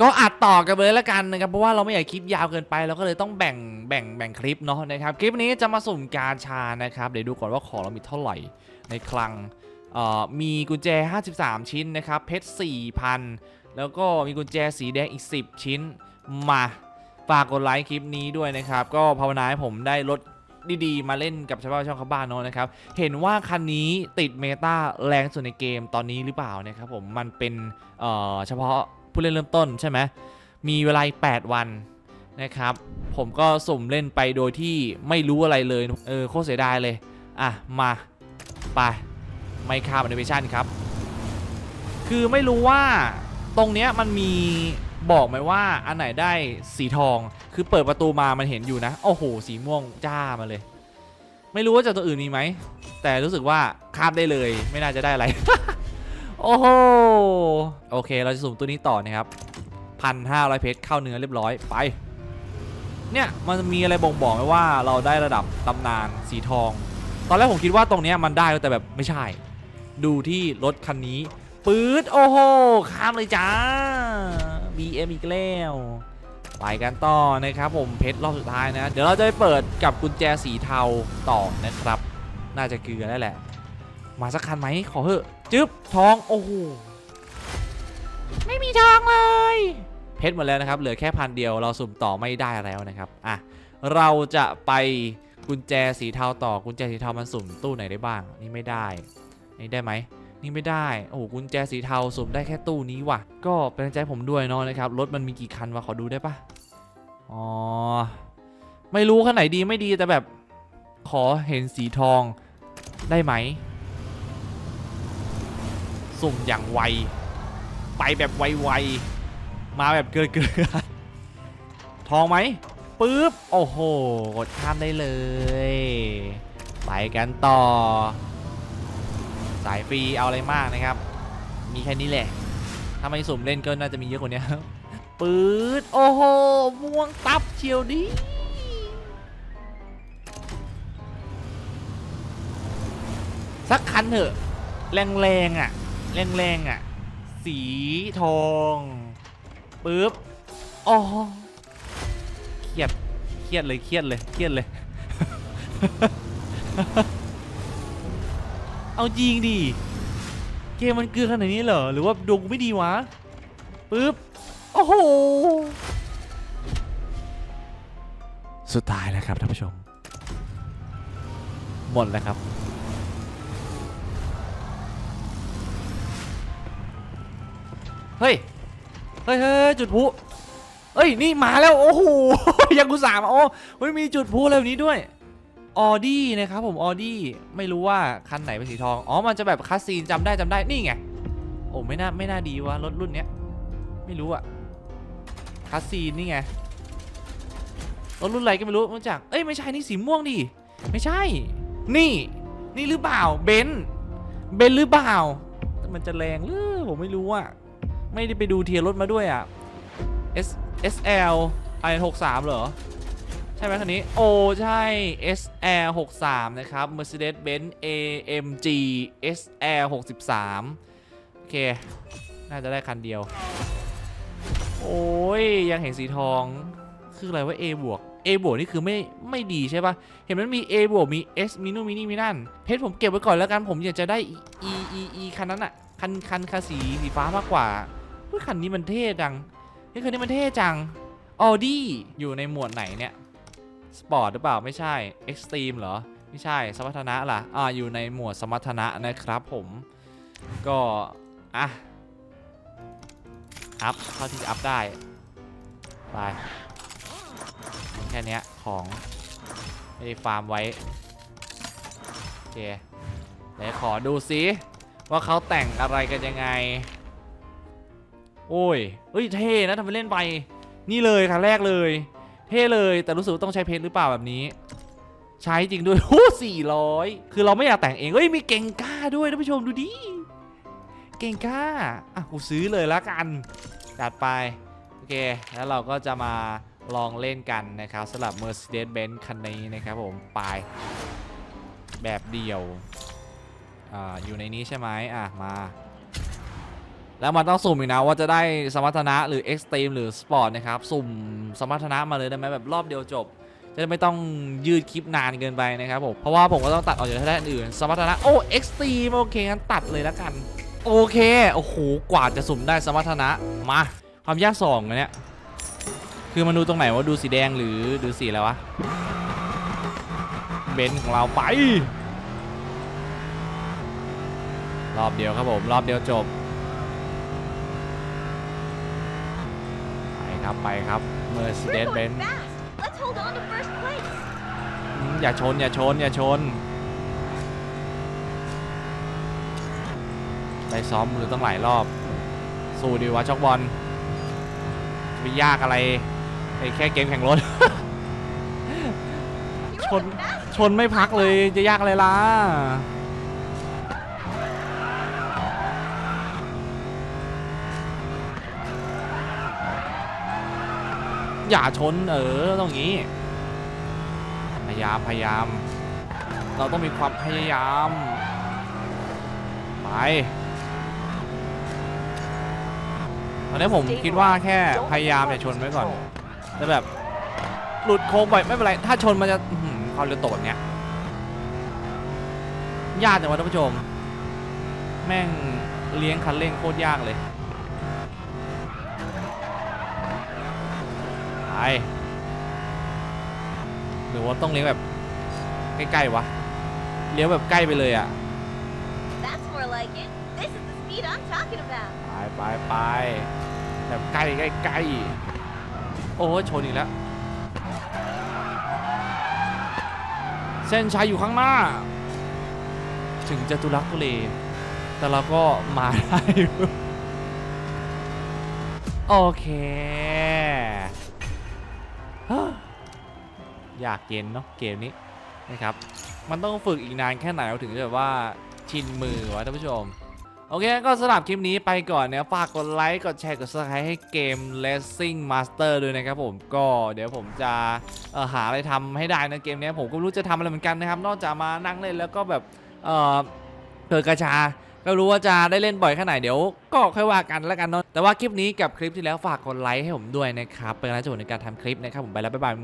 ก็อัดต่อกันไปเลยละกันนะครับเพราะว่าเราไม่อยากคลิปยาวเกินไปเราก็เลยต้องแบ่งแบ่งแบ่งคลิปเนาะนะครับคลิปนี้จะมาสุ่มกาชานะครับเดี๋ยวดูก่อนว่าของเรามีเท่าไหร่ในคลังเอ่อมีกุญแจ 53 ชิ้นนะครับเพชร4,000 แล้วก็มีกุญแจสีแดงอีก 10 ชิ้นมาฝากกดไลค์คลิปนี้ด้วยนะครับ ก็ภาวนาให้ผมได้รถดีๆ มาเล่นกับชาวบ้านช่องเขาบ้านเนาะนะครับ เห็นว่าคันนี้ติดเมตาแรงสุดในเกมตอนนี้หรือเปล่านะครับผมมันเป็นเอ่อเฉพาะ ผู้เล่นเริ่มต้นใช่ไหมมีเวลา8วันนะครับ ผมก็สุ่มเล่นไปโดยที่ไม่รู้อะไรเลย เออโคตรเสียดายเลย อะ มา ไป ไม่ข้ามแอนิเมชันครับ คือไม่รู้ว่าตรงเนี้ยมันมีบอกไหมว่าอันไหนได้สีทอง คือเปิดประตูมามันเห็นอยู่นะ โอ้โห สีม่วงจ้ามาเลย ไม่รู้ว่าจากตัวอื่นมีไหม แต่รู้สึกว่าข้ามได้เลย ไม่น่าจะได้อะไร โอ้โหโอเค เราจะสุ่มตัวนี้ต่อนะครับพันห้าร้อยเพชรเข้าเนื้อเรียบร้อยไป เนี่ยมันมีอะไรบ่งบอกไหมว่าเราได้ระดับตำนานสีทอง ตอนแรกผมคิดว่าตรงนี้มันได้แต่แบบไม่ใช่ ดูที่รถคันนี้ปื๊ดโอ้โหข้ามเลยจ้า BM อีกแล้วไปกันต่อนะครับผมเพชรรอบสุดท้ายนะ เดี๋ยวเราจะไปเปิดกับกุญแจสีเทาต่อนะครับ น่าจะเกลือแล้วแหละ มาสักคันไหมขอเถอะจึ๊บทองโอ้โหไม่มีทองเลย เพชรหมดแล้วนะครับ เหลือแค่พันเดียวเราสุ่มต่อไม่ได้แล้วนะครับอะเราจะไปกุญแจสีเทาต่อกุญแจสีเทามันสุ่มตู้ไหนได้บ้าง นี่ไม่ได้ นี่ได้ไหมนี่ไม่ได้โอ้โหกุญแจสีเทาสุ่มได้แค่ตู้นี้ว่ะ ก็เป็นใจผมด้วยเนาะนะครับรถมันมีกี่คันวะขอดูได้ปะอ๋อไม่รู้คันไหนดีไม่ดีแต่แบบ ขอเห็นสีทองได้ไหม สุ่มอย่างไว ไปแบบไวๆ มาแบบเกลือๆทองไหมปึ๊บ โอ้โห กดข้ามได้เลย ไปกันต่อ สายฟรีเอาอะไรมากนะครับ มีแค่นี้แหละ ถ้าไม่สุ่มเล่นก็น่าจะมีเยอะกว่านี้ปื๊ดโอ้โหม่วงตับเชียวดิสักคันเถอะ แรงๆอะ แรงๆอะ สีทองปึ๊บอ๋อเครียดเครียดเลยเครียดเลยเครียดเลย เอาจริงดิเกมมันเกลือขนาดนี้เหรอ หรือว่าดวงไม่ดีวะปึ๊บโอ้โหสุดท้ายแล้วครับท่านผู้ชม หมดแล้วครับ เฮ้ย เฮ้ยเฮ้ยจุดพลุเอ้ย นี่มาแล้ว โอ้โห ยังกูสามโอ้เฮ้ยมีจุดพลุอะไรแบบนี้ด้วยออดี้นะครับผมออดี้ไม่รู้ว่าคันไหนเป็นสีทอง อ๋อ มันจะแบบคัสซีนจำได้จำได้ นี่ไง โอ้ไม่น่าไม่น่าดีวะรถรุ่นเนี้ย ไม่รู้อะคัสซีนนี่ไง รถรุ่นอะไรก็ไม่รู้มาจาก เอ้ยไม่ใช่นี่สีม่วงดิ ไม่ใช่ นี่ นี่หรือเปล่าเบนเบนหรือเปล่า มันจะแรงหรือผมไม่รู้อะ ไม่ได้ไปดูเทียร์รถมาด้วยอะ S SL i 63เหรอ ใช่ไหมคันนี้ โอ้ใช่ SR 63นะครับ Mercedes-Benz AMG SR 63โอเค น่าจะได้คันเดียว โอ้ย ยังเห็นสีทอง คืออะไรว่า A บวก A บวกนี่คือไม่ไม่ดีใช่ปะเห็นมันมี A บวกมี S มีนู่นมีนี่มีนั่น เพชรผมเก็บไว้ก่อนแล้วกันผมอยากจะได้ E E E คันนั้นอะคันคันคันสีสีฟ้ามากกว่าเฮ้ยคันนี้มันเท่จังเฮ้ยคันนี้มันเท่จังออดี้อยู่ในหมวดไหนเนี่ยสปอร์ตหรือเปล่าไม่ใช่เอ็กซ์ตรีมเหรอไม่ใช่สมรรถนะล่ะอ่าอยู่ในหมวดสมรรถนะนะครับผมก็อะอัพเท่าที่จะอัพได้ไป ค่นี้ของไม่ได้ฟาร์มไว้ โอเคเดี๋ยวขอดูซิว่าเขาแต่งอะไรกันยังไง โอ้ยเฮ้ยเท่นะทำไปเล่นไป นี่เลยครั้งแรกเลย เท่เลยแต่รู้สึกต้องใช้เพชรหรือเปล่าแบบนี้ ใช้จริงด้วยโอ้สี่ร้อยคือเราไม่อยากแต่งเองเฮ้ยมีเก่งก้าด้วยท่านผู้ชมดูดิเก่งก้าอะกูซื้อเลยละกันจัดไปโอเค แล้วเราก็จะมา ลองเล่นกันนะครับสำหรับ Mercedes-Benz คันนี้นะครับผมไปแบบเดียวออยู่ในนี้ใช่ไหมอะมา แล้วมันต้องสุ่มอีกนะว่าจะได้สมรรถนะหรือ Extreme หรือ Sport นะครับ สุ่มสมรรถนะมาเลยได้ไหมแบบรอบเดียวจบ จะไม่ต้องยืดคลิปนานเกินไปนะครับผม เพราะว่าผมก็ต้องตัดออกจากด้านอื่น สมรรถนะโอ้ Extreme โอเคงั้นตัดเลยแล้วกัน โอเค โอ้โห กว่าจะสุ่มได้สมรรถนะมา ความยากสองเนี้ย คือมันดูตรงไหนว่าดูสีแดงหรือดูสีอะไรวะ เบนซ์ของเราไป รอบเดียวครับผม รอบเดียวจบ ไปครับไปครับ Mercedes We're going Benz fast. Let's hold on to first place. อืมอย่าชนอย่าชนอย่าชนได้ซ้อมมือต้องหลายรอบ สู้ดีวะช็อกบอลจะไปยากอะไร ไอ้แค่เกมแข่งรถ You're Chôn- the fastest. ชนไม่พักเลยจะยากอะไรล่ะ อย่าชนเออต้องงี้ พยายามพยายาม เราต้องมีความพยายาม ไปตอนนี้ผมคิดว่าแค่พยายามอย่าชนไว้ก่อน แต่แบบหลุดโค้งไปไม่เป็นไร ถ้าชนมันจะอื้อหือความเร็วตกแบบเนี้ยยากจังวะท่านผู้ชม แม่งเลี้ยงคันเร่งโคตรยากเลยไปหรือว่าต้องเลี้ยงแบบใกล้ๆวะเลี้ยวแบบใกล้ไปเลยอะ That's more like it. This is the speed I'm talking about. ไปไปไปแบบใกล้ใกล้ใกล้ โอ้ชนอีกแล้วเส้นชัยอยู่ข้างหน้า ถึงจะทุลักทุเล แต่เราก็มาได้โอเคอยากเย็นเนาะเกมนี้นะครับ มันต้องฝึกอีกนานแค่ไหนเราถึงจะแบบว่าชินมือวะท่านผู้ชม โอเคก็สำหรับคลิปนี้ไปก่อนนะฝากกดไลค์กดแชร์กด subscribe ให้เกม Racing Master ด้วยนะครับผมก็เดี๋ยวผมจะหาอะไรทำให้ได้นะเกมนี้ผมก็รู้จะทำอะไรเหมือนกันนะครับ นอกจากมานั่งเล่นแล้วก็แบบเออเกิดกระชาก็รู้ว่าจะได้เล่นบ่อยแค่ไหนเดี๋ยวก็ค่อยว่ากันแล้วกันเนาะแต่ว่าคลิปนี้กับคลิปที่แล้วฝากกดไลค์ให้ผมด้วยนะครับเป็นกำลังใจให้ผมในการทำคลิปนะครับผมไปแล้วบ๊ายบาย